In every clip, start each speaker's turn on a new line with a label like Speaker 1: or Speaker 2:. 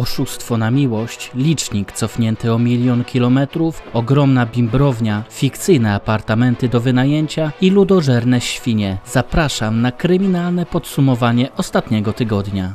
Speaker 1: Oszustwo na miłość, licznik cofnięty o milion kilometrów, ogromna bimbrownia, fikcyjne apartamenty do wynajęcia i ludożerne świnie. Zapraszam na kryminalne podsumowanie ostatniego tygodnia.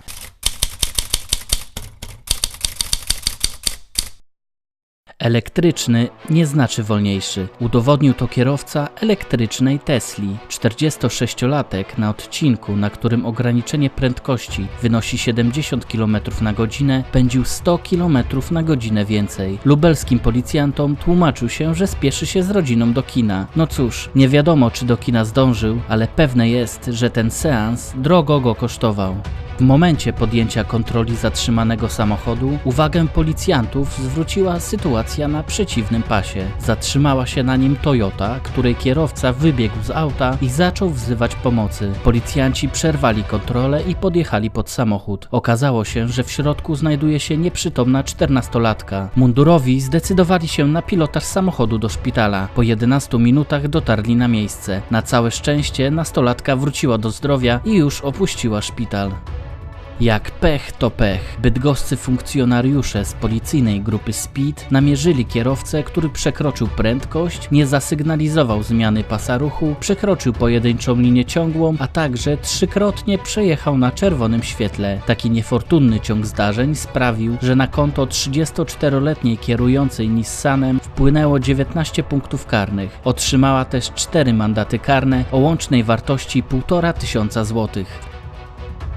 Speaker 1: Elektryczny nie znaczy wolniejszy. Udowodnił to kierowca elektrycznej Tesli. 46-latek na odcinku, na którym ograniczenie prędkości wynosi 70 km na godzinę, pędził 100 km na godzinę więcej. Lubelskim policjantom tłumaczył się, że spieszy się z rodziną do kina. No cóż, nie wiadomo czy do kina zdążył, ale pewne jest, że ten seans drogo go kosztował. W momencie podjęcia kontroli zatrzymanego samochodu uwagę policjantów zwróciła sytuacja na przeciwnym pasie. Zatrzymała się na nim Toyota, której kierowca wybiegł z auta i zaczął wzywać pomocy. Policjanci przerwali kontrolę i podjechali pod samochód. Okazało się, że w środku znajduje się nieprzytomna czternastolatka. Mundurowi zdecydowali się na pilotaż samochodu do szpitala. Po 11 minutach dotarli na miejsce. Na całe szczęście nastolatka wróciła do zdrowia i już opuściła szpital. Jak pech to pech. Bydgoscy funkcjonariusze z policyjnej grupy Speed namierzyli kierowcę, który przekroczył prędkość, nie zasygnalizował zmiany pasa ruchu, przekroczył pojedynczą linię ciągłą, a także trzykrotnie przejechał na czerwonym świetle. Taki niefortunny ciąg zdarzeń sprawił, że na konto 34-letniej kierującej Nissanem wpłynęło 19 punktów karnych. Otrzymała też 4 mandaty karne o łącznej wartości 1,5 tysiąca złotych.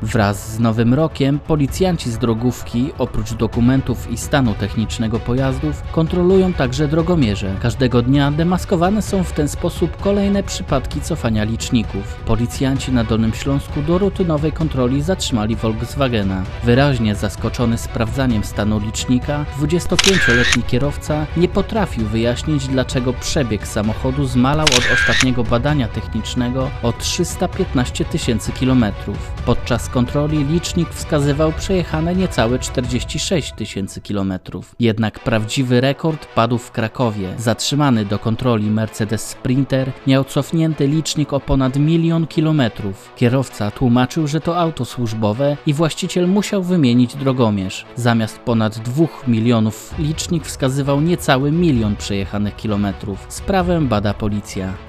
Speaker 1: Wraz z Nowym Rokiem policjanci z drogówki, oprócz dokumentów i stanu technicznego pojazdów, kontrolują także drogomierze. Każdego dnia demaskowane są w ten sposób kolejne przypadki cofania liczników. Policjanci na Dolnym Śląsku do rutynowej kontroli zatrzymali Volkswagena. Wyraźnie zaskoczony sprawdzaniem stanu licznika, 25-letni kierowca nie potrafił wyjaśnić, dlaczego przebieg samochodu zmalał od ostatniego badania technicznego o 315 tysięcy kilometrów. Podczas kontroli licznik wskazywał przejechane niecałe 46 tysięcy kilometrów. Jednak prawdziwy rekord padł w Krakowie. Zatrzymany do kontroli Mercedes Sprinter miał cofnięty licznik o ponad milion kilometrów. Kierowca tłumaczył, że to auto służbowe i właściciel musiał wymienić drogomierz. Zamiast ponad 2 milionów licznik wskazywał niecały milion przejechanych kilometrów. Sprawę bada policja.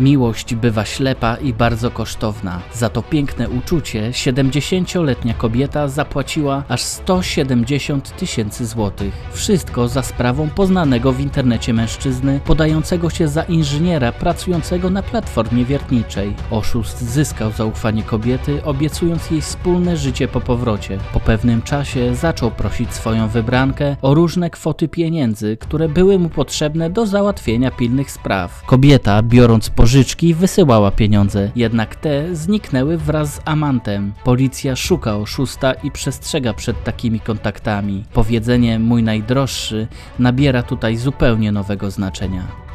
Speaker 1: Miłość bywa ślepa i bardzo kosztowna. Za to piękne uczucie 70-letnia kobieta zapłaciła aż 170 tysięcy złotych. Wszystko za sprawą poznanego w internecie mężczyzny podającego się za inżyniera pracującego na platformie wiertniczej. Oszust zyskał zaufanie kobiety, obiecując jej wspólne życie po powrocie. Po pewnym czasie zaczął prosić swoją wybrankę o różne kwoty pieniędzy, które były mu potrzebne do załatwienia pilnych spraw. Kobieta, biorąc pożyczki, wysyłała pieniądze, jednak te zniknęły wraz z amantem. Policja szuka oszusta i przestrzega przed takimi kontaktami. Powiedzenie mój najdroższy nabiera tutaj zupełnie nowego znaczenia.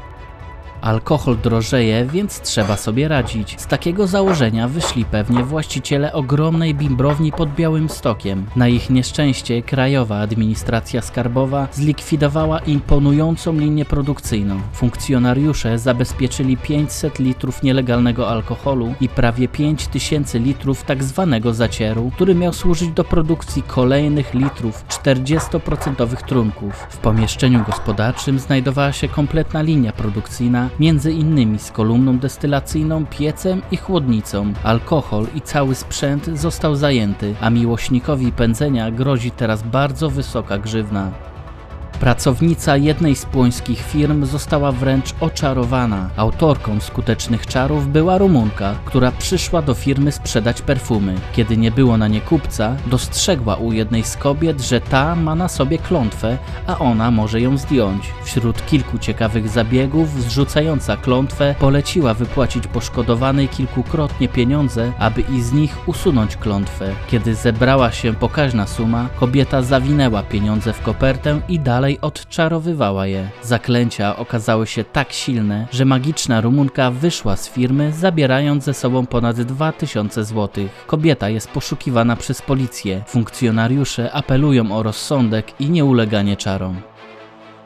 Speaker 1: Alkohol drożeje, więc trzeba sobie radzić. Z takiego założenia wyszli pewnie właściciele ogromnej bimbrowni pod Białym Stokiem. Na ich nieszczęście Krajowa Administracja Skarbowa zlikwidowała imponującą linię produkcyjną. Funkcjonariusze zabezpieczyli 500 litrów nielegalnego alkoholu i prawie 5000 litrów tak zwanego zacieru, który miał służyć do produkcji kolejnych litrów 40% trunków. W pomieszczeniu gospodarczym znajdowała się kompletna linia produkcyjna między innymi z kolumną destylacyjną, piecem i chłodnicą. Alkohol i cały sprzęt został zajęty, a miłośnikowi pędzenia grozi teraz bardzo wysoka grzywna. Pracownica jednej z płońskich firm została wręcz oczarowana. Autorką skutecznych czarów była Rumunka, która przyszła do firmy sprzedać perfumy. Kiedy nie było na nie kupca, dostrzegła u jednej z kobiet, że ta ma na sobie klątwę, a ona może ją zdjąć. Wśród kilku ciekawych zabiegów, zrzucająca klątwę, poleciła wypłacić poszkodowanej kilkukrotnie pieniądze, aby i z nich usunąć klątwę. Kiedy zebrała się pokaźna suma, kobieta zawinęła pieniądze w kopertę i dalej odczarowywała je. Zaklęcia okazały się tak silne, że magiczna Rumunka wyszła z firmy, zabierając ze sobą ponad 2000 zł. Kobieta jest poszukiwana przez policję. Funkcjonariusze apelują o rozsądek i nieuleganie czarom.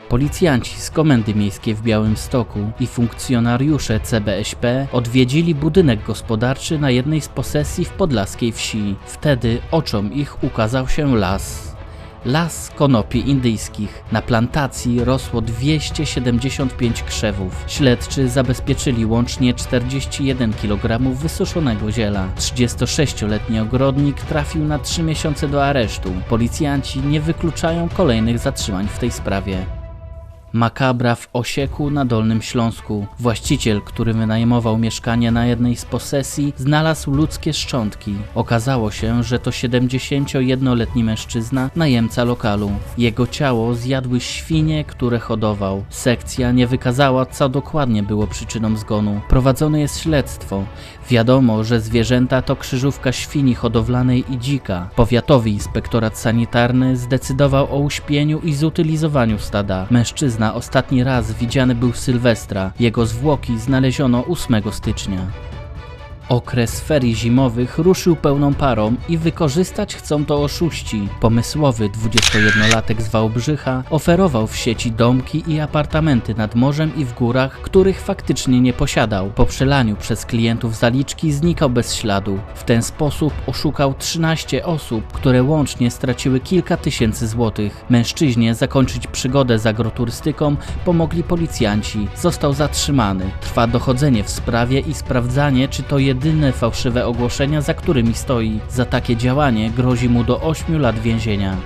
Speaker 1: Policjanci z Komendy Miejskiej w Białymstoku i funkcjonariusze CBŚP odwiedzili budynek gospodarczy na jednej z posesji w podlaskiej wsi. Wtedy oczom ich ukazał się las. Las konopi indyjskich. Na plantacji rosło 275 krzewów. Śledczy zabezpieczyli łącznie 41 kg wysuszonego ziela. 36-letni ogrodnik trafił na 3 miesiące do aresztu. Policjanci nie wykluczają kolejnych zatrzymań w tej sprawie. Makabra w Osieku na Dolnym Śląsku. Właściciel, który wynajmował mieszkanie na jednej z posesji, znalazł ludzkie szczątki. Okazało się, że to 71-letni mężczyzna, najemca lokalu. Jego ciało zjadły świnie, które hodował. Sekcja nie wykazała, co dokładnie było przyczyną zgonu. Prowadzone jest śledztwo. Wiadomo, że zwierzęta to krzyżówka świni hodowlanej i dzika. Powiatowy inspektorat sanitarny zdecydował o uśpieniu i zutylizowaniu stada. Mężczyzna ostatni raz widziany był Sylwestra. Jego zwłoki znaleziono 8 stycznia. Okres ferii zimowych ruszył pełną parą i wykorzystać chcą to oszuści. Pomysłowy 21-latek z Wałbrzycha oferował w sieci domki i apartamenty nad morzem i w górach, których faktycznie nie posiadał. Po przelaniu przez klientów zaliczki znikał bez śladu. W ten sposób oszukał 13 osób, które łącznie straciły kilka tysięcy złotych. Mężczyźnie zakończyć przygodę z agroturystyką pomogli policjanci. Został zatrzymany. Trwa dochodzenie w sprawie i sprawdzanie, czy to jedyne fałszywe ogłoszenia, za którymi stoi. Za takie działanie grozi mu do 8 lat więzienia.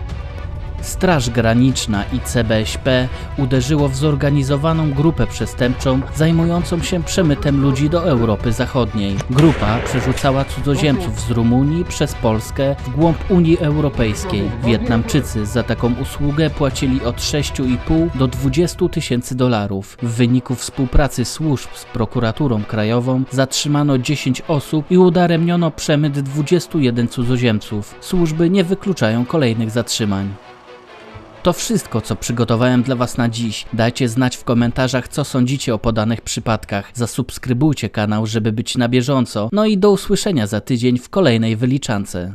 Speaker 1: Straż Graniczna i CBŚP uderzyło w zorganizowaną grupę przestępczą zajmującą się przemytem ludzi do Europy Zachodniej. Grupa przerzucała cudzoziemców z Rumunii przez Polskę w głąb Unii Europejskiej. Wietnamczycy za taką usługę płacili od 6,5 do 20 tysięcy dolarów. W wyniku współpracy służb z prokuraturą krajową zatrzymano 10 osób i udaremniono przemyt 21 cudzoziemców. Służby nie wykluczają kolejnych zatrzymań. To wszystko, co przygotowałem dla Was na dziś. Dajcie znać w komentarzach, co sądzicie o podanych przypadkach. Zasubskrybujcie kanał, żeby być na bieżąco. No i do usłyszenia za tydzień w kolejnej wyliczance.